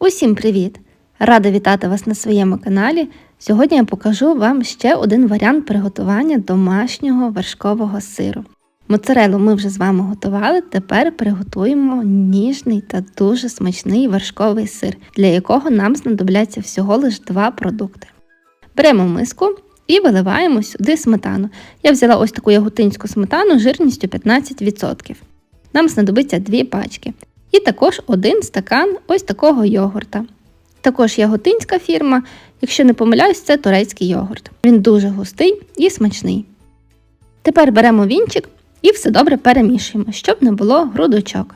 Усім привіт! Рада вітати вас на своєму каналі. Сьогодні я покажу вам ще один варіант приготування домашнього вершкового сиру. Моцарелу ми вже з вами готували, тепер приготуємо ніжний та дуже смачний вершковий сир, для якого нам знадобляться всього лише два продукти. Беремо миску і виливаємо сюди сметану. Я взяла ось таку яготинську сметану жирністю 15%. Нам знадобиться дві пачки. І також один стакан ось такого йогурта. Також яготинська фірма, якщо не помиляюсь, це турецький йогурт. Він дуже густий і смачний. Тепер беремо вінчик і все добре перемішуємо, щоб не було грудочок.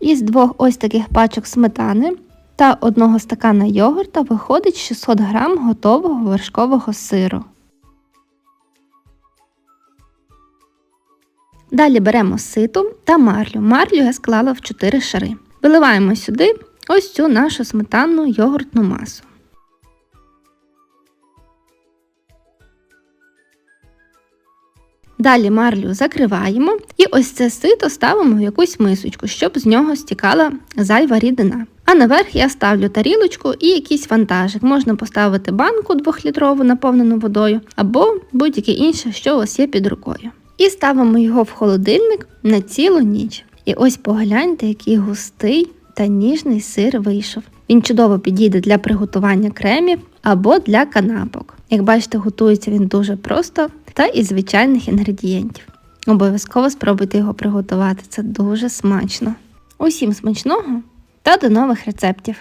Із двох ось таких пачок сметани та одного стакана йогурта виходить 600 г готового вершкового сиру. Далі беремо ситу та марлю. Марлю я склала в 4 шари. Виливаємо сюди ось цю нашу сметанну йогуртну масу. Далі марлю закриваємо і ось це сито ставимо в якусь мисочку, щоб з нього стікала зайва рідина. А наверх я ставлю тарілочку і якийсь вантажик. Можна поставити банку 2-літрову наповнену водою або будь-яке інше, що у вас є під рукою. І ставимо його в холодильник на цілу ніч. І ось погляньте, який густий та ніжний сир вийшов. Він чудово підійде для приготування кремів або для канапок. Як бачите, готується він дуже просто та із звичайних інгредієнтів. Обов'язково спробуйте його приготувати, це дуже смачно. Усім смачного та до нових рецептів!